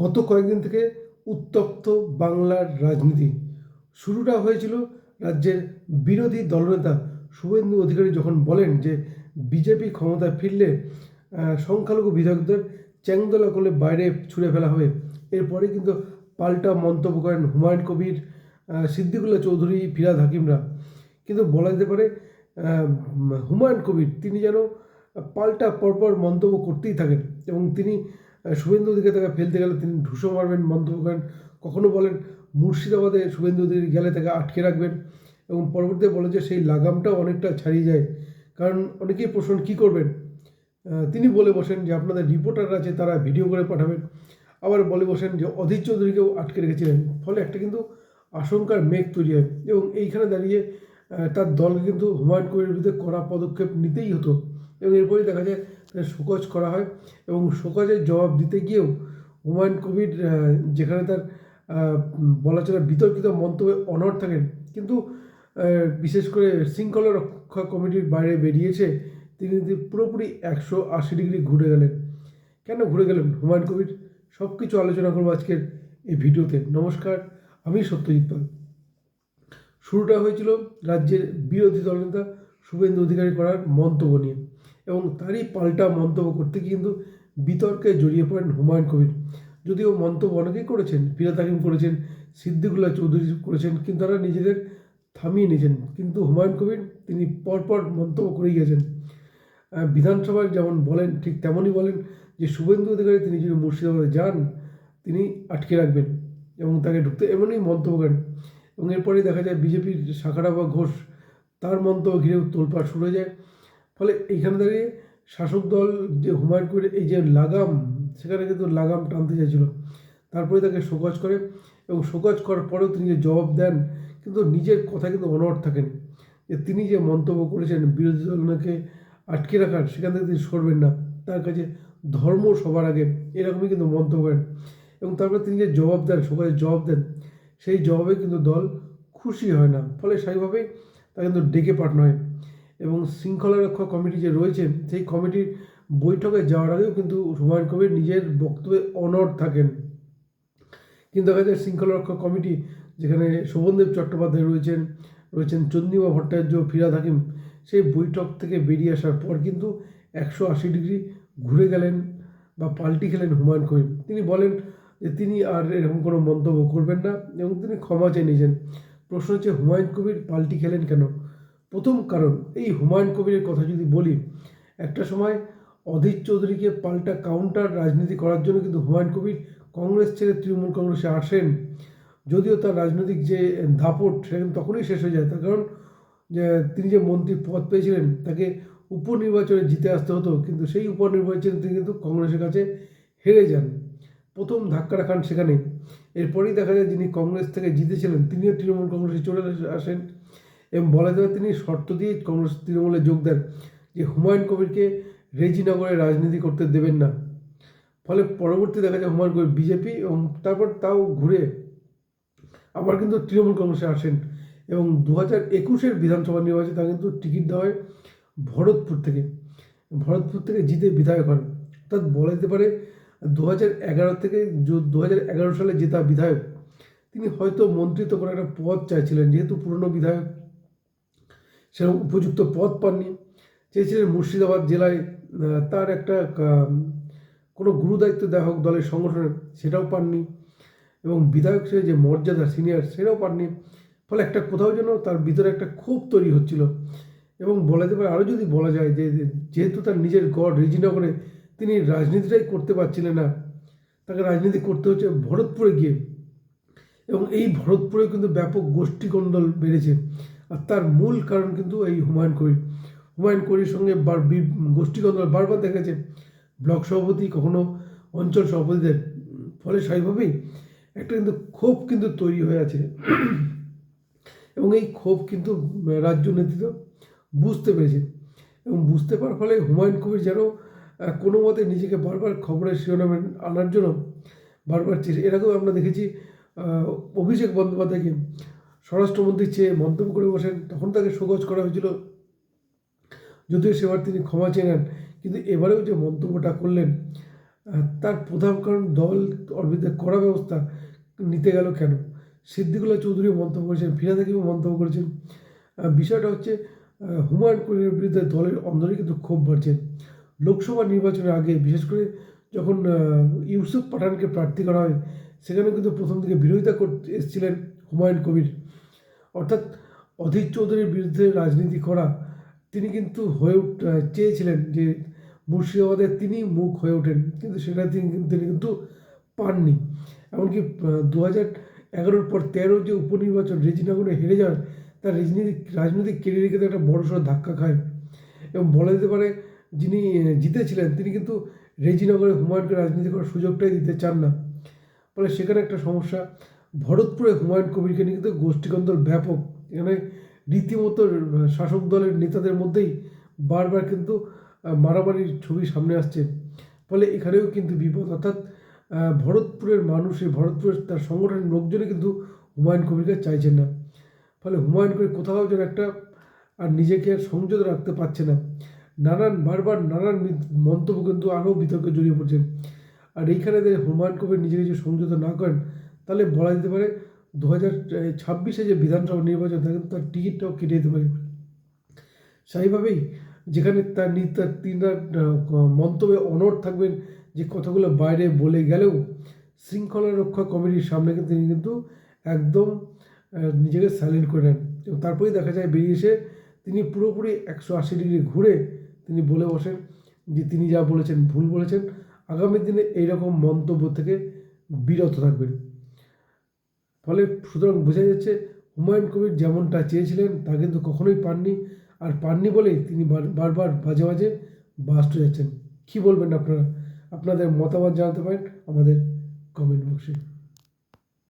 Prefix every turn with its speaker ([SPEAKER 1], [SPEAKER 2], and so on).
[SPEAKER 1] গত কয়েকদিন থেকে উত্তপ্ত বাংলার রাজনীতি। শুরুটা হয়েছিল রাজ্যের বিরোধী দলনেতা শুভেন্দু অধিকারী যখন বলেন যে বিজেপি ক্ষমতায় ফিরলে সংখ্যালঘু বিধায়কদের চ্যাংদোলা করলে বাইরে ছুড়ে ফেলা হবে। এরপরে কিন্তু পাল্টা মন্তব্য করেন হুমায়ুন কবির সিদ্দিকুল্লাহ চৌধুরী, ফিরাদ হাকিমরা। কিন্তু বলা যেতে পারে হুমায়ুন কবির, তিনি যেন পাল্টা পরপর মন্তব্য করতেই থাকেন এবং তিনি শুভেন্দু অধিকারী তাকে ফেলতে গেলে তিনি ঢুসো মারবেন, মন্তব্য করেন। কখনো বলেন, মুর্শিদাবাদে শুভেন্দু অধিকারী গেলে তাকে আটকে রাখবেন এবং পরবর্তীতে বলে যে সেই লাগামটাও অনেকটা ছাড়িয়ে যায়। কারণ অনেকেই প্রশ্ন, কী করবেন? তিনি বলে বসেন যে আপনাদের রিপোর্টার আছে তারা ভিডিও করে পাঠাবেন। আবার বলে বসেন যে অধীর চৌধুরীকেও আটকে রেখেছিলেন। ফলে একটা কিন্তু আশঙ্কার মেঘ তৈরি হয়। এবং এইখানে দাঁড়িয়ে তার দলকে কিন্তু হুমায়ুন কবির বিরুদ্ধে কড়া পদক্ষেপ নিতেই হতো। এবং এরপরেই দেখা যায় শোকজ করা হয় এবং শোকজের জবাব দিতে গিয়েও হুমায়ুন কবির যেখানে তার বলা চলে বিতর্কিত মন্তব্যে অনড় থাকেন। কিন্তু বিশেষ করে শৃঙ্খলা রক্ষা কমিটির বাইরে বেরিয়েছে, তিনি পুরোপুরি একশো আশি ডিগ্রি ঘুরে গেলেন। কেন ঘুরে গেলেন হুমায়ুন কবির? সব কিছু আলোচনা করব আজকের এই ভিডিওতে। নমস্কার, আমি সত্যজিৎ পাল। শুরুটা হয়েছিল রাজ্যের বিরোধী দলনেতা শুভেন্দু অধিকারী করার মন্তব্য নিয়ে। এবং তারই পাল্টা মন্তব্য করতে কিন্তু বিতর্কে জড়িয়ে পড়েন হুমায়ুন কবির। যদিও মন্তব্য অনেকেই করেছেন ফিরাত হাকিম করেছেন, সিদ্দিকুল্লাহ চৌধুরী করেছেন, কিন্তু তারা নিজেদের থামিয়ে নিয়েছেন। কিন্তু হুমায়ুন কবির, তিনি পরপর মন্তব্য করেই গেছেন। বিধানসভায় যেমন বলেন, ঠিক তেমনই বলেন যে, শুভেন্দু অধিকারী তিনি যদি মুর্শিদাবাদে যান, তিনি আটকে রাখবেন এবং তাকে ঢুকতে এমনই মন্তব্য করেন। এবং এরপরেই দেখা যায়, বিজেপির শাখারা বা ঘোষ, তার মন্তব্য ঘিরেও তোলপাড় শুরু হয়ে যায়। ফলে এইখানে দাঁড়িয়ে শাসক দল যে হুমায়ুন কবির এই যে লাগাম, সেখানে কিন্তু লাগাম টানতে চাইছিল। তারপরে তাকে শোকজ করে এবং শোকজ করার পরেও তিনি যে জবাব দেন, কিন্তু নিজের কথা কিন্তু অনড় থাকেন। যে তিনি যে মন্তব্য করেছেন, বিরোধী দলকে আটকে রাখার, সেখান থেকে তিনি সরবেন না। তার কাছে ধর্ম সবার আগে, এরকমই কিন্তু মন্তব্য করেন। এবং তারপরে তিনি যে জবাব দেন সকালে জবাব দেন, সেই জবাবে কিন্তু দল খুশি হয় না। ফলে স্বাভাবিকভাবেই তা কিন্তু ডেকে পাঠানো হয়। এবং শৃঙ্খলা রক্ষা কমিটি যে রয়েছে, সেই কমিটির বৈঠকে যাওয়ার আগেও কিন্তু হুমায়ুন কবির নিজের বক্তব্যে অনড় থাকেন। কিন্তু দেখা যায় শৃঙ্খলা রক্ষা কমিটি, যেখানে শোভনদেব চট্টোপাধ্যায় রয়েছেন রয়েছেন চন্দ্রিমা ভট্টাচার্য ফিরাদ হাকিম, সেই বৈঠক থেকে বেরিয়ে আসার পর কিন্তু একশো আশি ডিগ্রি ঘুরে গেলেন বা পাল্টি খেলেন হুমায়ুন কবির। তিনি বলেন যে তিনি আর এরকম কোনো মন্তব্য করবেন না এবং তিনি ক্ষমা চেয়ে নিয়েছেন। প্রশ্ন হচ্ছে, হুমায়ুন কবির পাল্টি খেলেন কেন? প্রথম কারণ, এই হুমায়ুন কবিরের কথা যদি বলি, একটা সময় অধীর চৌধুরীকে পাল্টা কাউন্টার রাজনীতি করার জন্য কিন্তু হুমায়ুন কবির কংগ্রেস ছেড়ে তৃণমূল কংগ্রেসে আসেন। যদিও তার রাজনৈতিক যে দাপট, সেটা কিন্তু তখনই শেষ হয়ে যায়। তার কারণ তিনি যে মন্ত্রী পদ পেয়েছিলেন, তাকে উপনির্বাচনে জিতে আসতে হতো, কিন্তু সেই উপনির্বাচনে তিনি কিন্তু কংগ্রেসের কাছে হেরে যান। প্রথম ধাক্কাটা খান সেখানে। এরপরেই দেখা যায়, যিনি কংগ্রেস থেকে জিতেছিলেন, তিনিও তৃণমূল কংগ্রেসে চলে আসেন। এবং বলা যায় তিনি শর্ত দিয়ে কংগ্রেস তৃণমূলে যোগ দেন যে হুমায়ুন কবিরকে রেজিনগরে রাজনীতি করতে দেবেন না। ফলে পরবর্তী দেখা যায় হুমায়ুন কবির বিজেপি এবং তারপর তাও ঘুরে আবার কিন্তু তৃণমূল কংগ্রেসে আসেন এবং দু হাজার একুশের বিধানসভা নির্বাচনে তাকে কিন্তু টিকিট দেওয়া হয় ভরতপুর থেকে। ভরতপুর থেকে জিতে বিধায়ক হন। অর্থাৎ বলা যেতে পারে দু হাজার এগারো থেকে দু হাজার এগারো সালে জেতা বিধায়ক। তিনি হয়তো মন্ত্রিত্ব করে একটা পদ চাইছিলেন, যেহেতু পুরনো বিধায়ক। সেরকম উপযুক্ত পদ পাননি। চেয়েছিলেন মুর্শিদাবাদ জেলায় তার একটা কোনো গুরুদায়িত্ব দেওয়া হোক দলের সংগঠনের, সেটাও পাননি। এবং বিধায়ক হিসেবে যে মর্যাদা সিনিয়র সেটাও পাননি। ফলে একটা কোথাও যেন তার ভিতরে একটা ক্ষোভ তৈরি হচ্ছিল। এবং বলা যেতে পারে, আরও যদি বলা যায় যে যেহেতু তার নিজের গড় রেজিনগরে, তিনি রাজনীতিটাই করতে পারছিলেন না। তাকে রাজনীতি করতে হচ্ছে ভরতপুরে গিয়ে। এবং এই ভরতপুরে কিন্তু ব্যাপক গোষ্ঠীকন্দল বেড়েছে। আর তার মূল কারণ কিন্তু এই হুমায়ুন কবির। হুমায়ুন কবির সঙ্গে বার গোষ্ঠীকন্দল বারবার দেখা ব্লক সভাপতি, কখনো অঞ্চল সভাপতিদের। ফলে স্বাভাবিকভাবেই একটা কিন্তু ক্ষোভ কিন্তু তৈরি হয়ে আছে। এবং এই ক্ষোভ কিন্তু রাজ্য নেতৃত্ব বুঝতে পেরেছে। এবং বুঝতে পারার ফলে হুমায়ুন কবির যেন কোনো মতে নিজেকে বারবার খবরের শিরোনামে আনার জন্য বারবার চেষ্টা এরকম আমরা দেখেছি অভিষেক বন্দ্যোপাধ্যায়কে। স্বরাষ্ট্রমন্ত্রী চেয়ে মন্তব্য করে বসেন। তখন তাকে শোকজ করা হয়েছিল। যদিও সেবার তিনি ক্ষমা চেয়ে নেন, কিন্তু এবারেও যে মন্তব্যটা করলেন তার প্রধান কারণ দল অরবিন্দের করা ব্যবস্থা নিতে গেল কেন? সিদ্দিকুল্লাহ চৌধুরী মন্তব্য করেছেন ফিরাদ হাকিমও মন্তব্য করেছেন। বিষয়টা হচ্ছে হুমায়ুন কবিরের বিরুদ্ধে দলের অন্দরে কিন্তু ক্ষোভ বাড়ছে। লোকসভা নির্বাচনের আগে, বিশেষ করে যখন ইউসুফ পাঠানকে প্রার্থী করা হয় সেখানে কিন্তু প্রথম দিকে বিরোধিতা করতে এসেছিলেন হুমায়ুন কবির। অর্থাৎ অধীর চৌধুরীর বিরুদ্ধে রাজনীতি করা, তিনি কিন্তু হয়ে উঠ চেয়েছিলেন যে মুর্শিদাবাদের তিনি মুখ হয়ে ওঠেন, কিন্তু সেটা তিনি তিনি কিন্তু পাননি। এমনকি দু হাজার এগারোর পর তেরো যে উপনির্বাচন, রেজিনগরে হেরে যাওয়ার, তার রাজনীতিক রাজনৈতিক কেরিয়ারে কিন্তু একটা বড়সড় ধাক্কা খায়। এবং বলা যেতে পারে, যিনি জিতেছিলেন, তিনি কিন্তু রেজিনগরে হুমায়ুনকে রাজনীতি করার সুযোগটাই দিতে চান না। ফলে সেখানে একটা সমস্যা ভরতপুরে হুমায়ুন কবিরকে নিয়ে কিন্তু গোষ্ঠীকন্দল ব্যাপক এখানে রীতিমতো শাসক দলের নেতাদের মধ্যেই বারবার কিন্তু মারামারির ছবি সামনে আসছে। ফলে এখানেও কিন্তু বিপদ। অর্থাৎ ভরতপুরের মানুষ ভরতপুরের তার সংগঠনের লোকজনই কিন্তু হুমায়ুন কবিরকে চাইছেন না। ফলে হুমায়ুন কবির কোথাও যেন একটা, আর নিজেকে সংযত রাখতে পারছে না। নানান, বারবার নানান মন্তব্য কিন্তু আরও বিতর্কে জড়িয়ে পড়ছেন আর এইখানে যে হুমায়ুন কবির নিজেকে যদি সংযত না করেন তাহলে বলা যেতে পারে দু হাজার ছাব্বিশে যে বিধানসভা নির্বাচন থাকে তার টিকিটটাও কেটে যেতে পারে। সেইভাবেই যেখানে তার তার তিনটা মন্তব্যে অনড় থাকবেন যে কথাগুলো বাইরে বলে গেলেও শৃঙ্খলা রক্ষা কমিটির সামনে কিন্তু তিনি কিন্তু একদম নিজেকে সাইলেন্ট করে নেন। এবং তারপরেই দেখা যায় বেরিয়ে এসে তিনি পুরোপুরি একশো আশি ডিগ্রি ঘুরে তিনি বলে বসেন যে তিনি যা বলেছেন ভুল বলেছেন। আগামী দিনে এইরকম মন্তব্য থেকে বিরত থাকবেন। ফলে সুতরাং বোঝা যাচ্ছে হুমায়ুন কবির যেমনটা চেয়েছিলেন, তা কিন্তু কখনোই পাননি। আর পাননি বলে তিনি বার- বারবার বাজে বাজে বাস্ট হয়ে যাচ্ছেন। কী বলবেন আপনারা? আপনাদের মতামত জানাতে পারেন আমাদের